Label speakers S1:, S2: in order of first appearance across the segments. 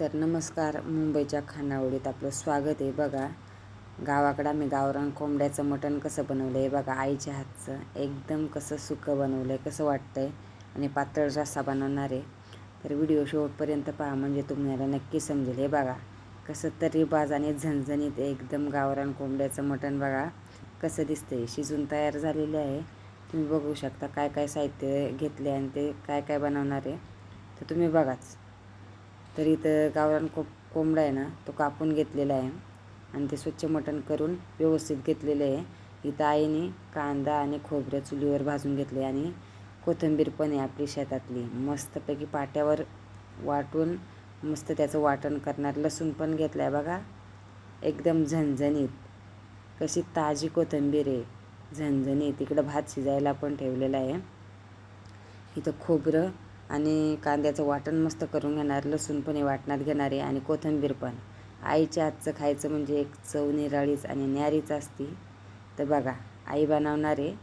S1: तर नमस्कार मुंबईच्या खानावळीत आपलं स्वागत आहे बघा. गावाकडं आम्ही गावरान कोंबड्याचं मटण कसं बनवलं आहे बघा आईच्या हातचं. एकदम कसं सुकं बनवलं आहे कसं वाटतं आहे आणि पातळ रस्सा बनवणार आहे. तर व्हिडिओ शेवटपर्यंत पहा म्हणजे तुम्हाला नक्की समजेल. हे बघा कसं तरी बाज आणि झणझणीत एकदम गावरान कोंबड्याचं मटण बघा कसं दिसतंय. शिजून तयार झालेलं आहे. तुम्ही बघू शकता काय काय साहित्य घेतले आणि ते काय काय बनवणार आहे. तर तुम्ही बघाच. तर इथं गावरान को कोंबडा आहे ना तो कापून घेतलेला आहे. आणि ते स्वच्छ मटण करून व्यवस्थित घेतलेलं आहे. इथं आईने कांदा आणि खोबरं चुलीवर भाजून घेतले आणि कोथिंबीर पण आहे आपली शेतातली. मस्तपैकी पाट्यावर वाटून मस्त त्याचं वाटण करणार. लसूण पण घेतलं आहे बघा. एकदम झणझणीत. कशी ताजी कोथिंबीर आहे. झणझणीत. इकडं भात शिजायला पण ठेवलेला आहे. इथं खोबरं आणि कांद्याचं वाटण मस्त करून घेणार लसूण पण वाटणात घेणार आहे आणि कोथिंबीर पण. आईच्या हातचं खायचं म्हणजे एक चव निराळीच आणि न्यारीच असती. तर बघा आई बनवणार आहे.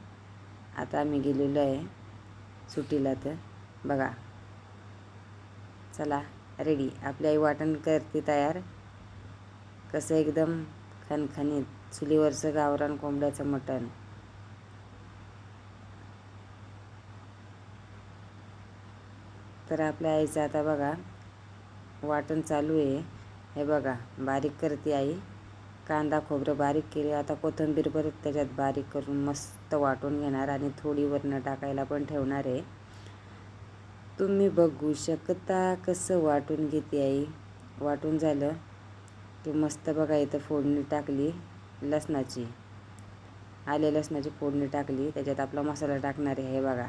S1: आता आम्ही गेलेलो आहे सुट्टीला तर. बघा चला रेडी आपली आई वाटण करते तयार. कसं एकदम खणखणीत चुलीवरचं गावरान कोंबड्याचं मटण. तर आपल्या आईचं आता बघा वाटण चालू आहे. हे बघा बारीक करते आई. कांदा खोबरं बारीक केले. आता कोथिंबीर परत त्याच्यात बारीक करून मस्त वाटून घेणार आणि थोडी वरनं टाकायला पण ठेवणार आहे. तुम्ही बघू शकता कसं वाटून घेते आई. वाटून झालं की मस्त बघा इथं फोडणी टाकली लसणाची. आले लसणाची फोडणी टाकली. त्याच्यात आपला मसाला टाकणार आहे. हे बघा.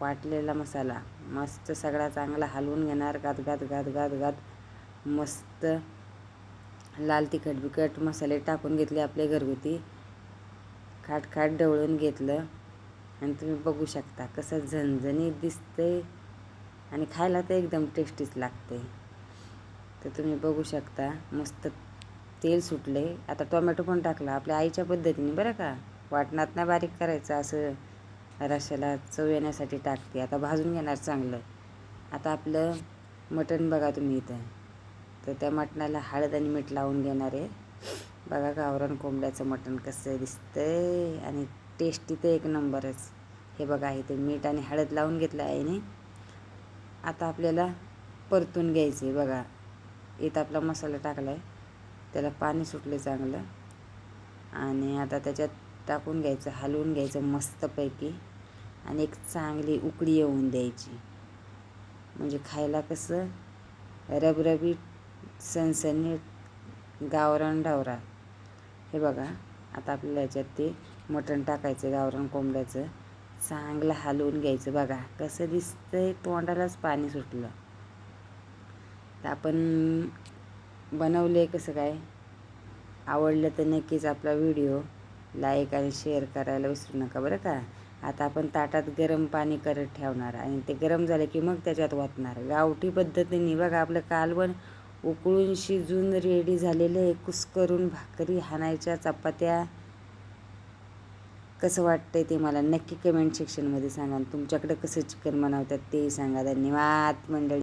S1: वाटलेला मसाला. मस्त सगळा चांगला हलवून घेणार. गात गात गात गात गात मस्त लाल तिखट बिकट मसाले टाकून घेतले आपले घरगुती. खाट खाट डवळून घेतलं. आणि तुम्ही बघू शकता कसं झणझणीत दिसतंय. आणि खायला तर एकदम टेस्टीच लागते तर तुम्ही बघू शकता मस्त तेल सुटले आता टोमॅटो पण टाकला आपल्या आईच्या पद्धतीने बरं का? वाटणात ना बारीक करायचं असं. रश्याला चव येण्यासाठी टाकते. आता भाजून घेणार चांगलं. आता आपलं मटण बघा तुम्ही इथं. तर त्या मटणाला हळद आणि मीठ लावून घेणार आहे. बघा गावरान कोंबड्याचं मटण कसं दिसतंय आणि टेस्टी तर एक नंबरच. हे बघा इथे मीठ आणि हळद लावून घेतलं आहे आता आपल्याला परतून घ्यायचं आहे बघा. इथं आपला मसाला टाकला आहे त्याला पाणी सुटलं चांगलं. आणि आता त्याच्यात टाकून घ्यायचं हलवून घ्यायचं मस्तपैकी आणि एक चांगली उकळी येऊन द्यायची. म्हणजे खायला कसं रबरबीत सणसणीत गावरान डावरा हे बघा आता आपल्याला याच्यात ते मटण टाकायचं गावरान कोंबड्याचं. चांगलं हलवून घ्यायचं. बघा कसं दिसतंय तोंडालाच पाणी सुटलं. तर आपण बनवले कसं काय? आवडलं तर नक्कीच आपला व्हिडिओ लाईक आणि शेअर करायला विसरू नका बरं का? आता आपण ताटात गरम पाणी करत ठेवणार आणि ते गरम झालं की मग त्याच्यात वाटणार. गावठी पद्धतीने बघा आपलं कालवण उकळून शिजून रेडी झालेलं आहे. कुस्करून भाकरी हाणायच्या चपात्या. कसं वाटतंय ते मला नक्की कमेंट सेक्शनमध्ये सांगा तुमच्याकडे कसं चिकन बनवतात तेही सांगा. धन्यवाद मंडळी.